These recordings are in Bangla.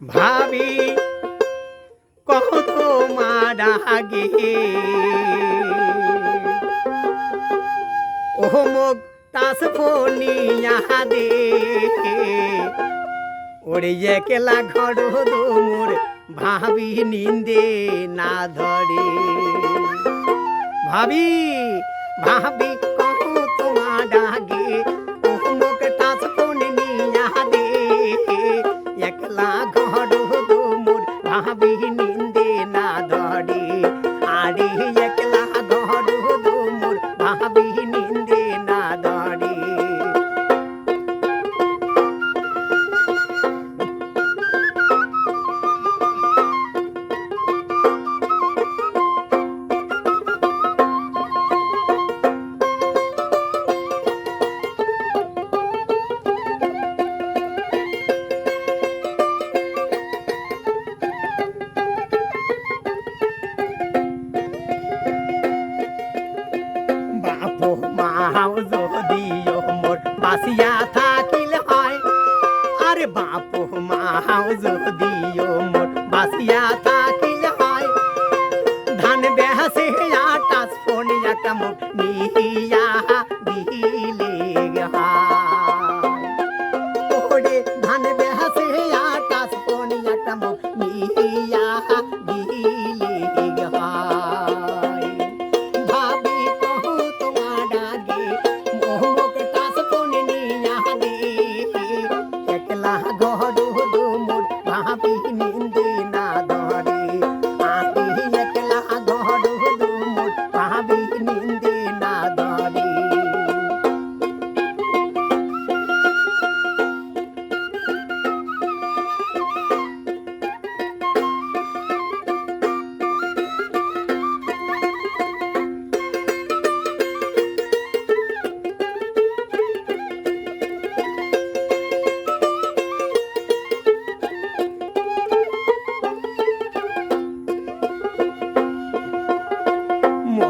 ভাবি কত মারা গে ও মুখ, তাস ফোনিয়া দে ওরে একলা ঘর দোমর ভাবি নিন্দে না ধরে। ভাবি ভাবি কত মারা গে ভাবি নিন্দে যদিও মোর। বাসিয়া থাকিল হয়। ধান বেহাসে আটাস ফোন একটা মুখ নিহিয়া।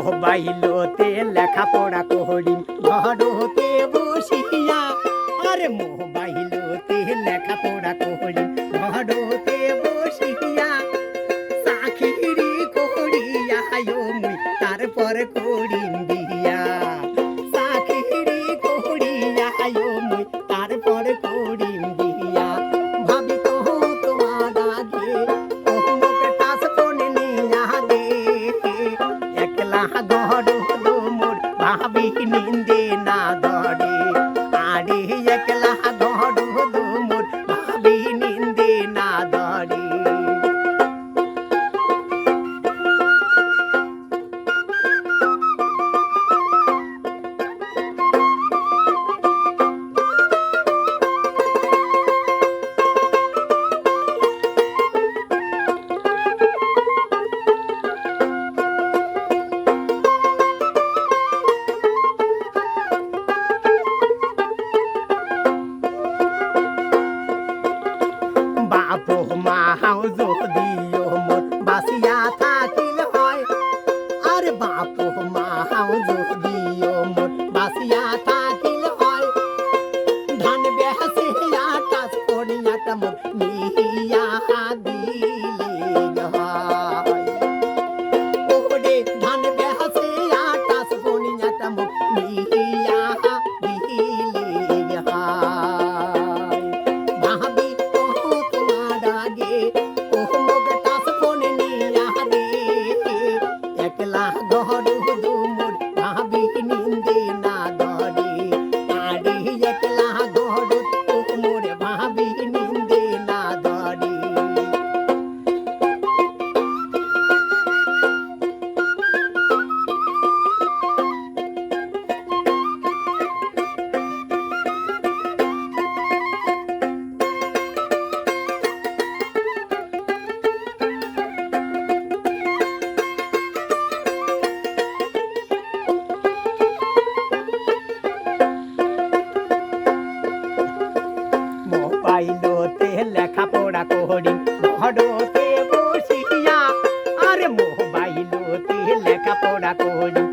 মোবাইলতে লেখাপড়া করি ঘরতে বসিয়া আরে মোবাইলতে লেখাপড়া করিম হলো মোর ভাবি নিন্দে না ধরে। থাকিল হয়। আর বাপ মা যদিও মোট বাসিয়া থাকিল হয়। ধান বেহাসে কাজ পড়িয়াটা মোর নিহিয়া দিলে হয়। গহরু দুমুর ভাবি নিন্দে না মোবাইলতে লেখাপড়া করি।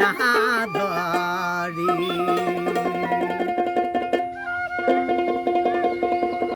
না ধরি।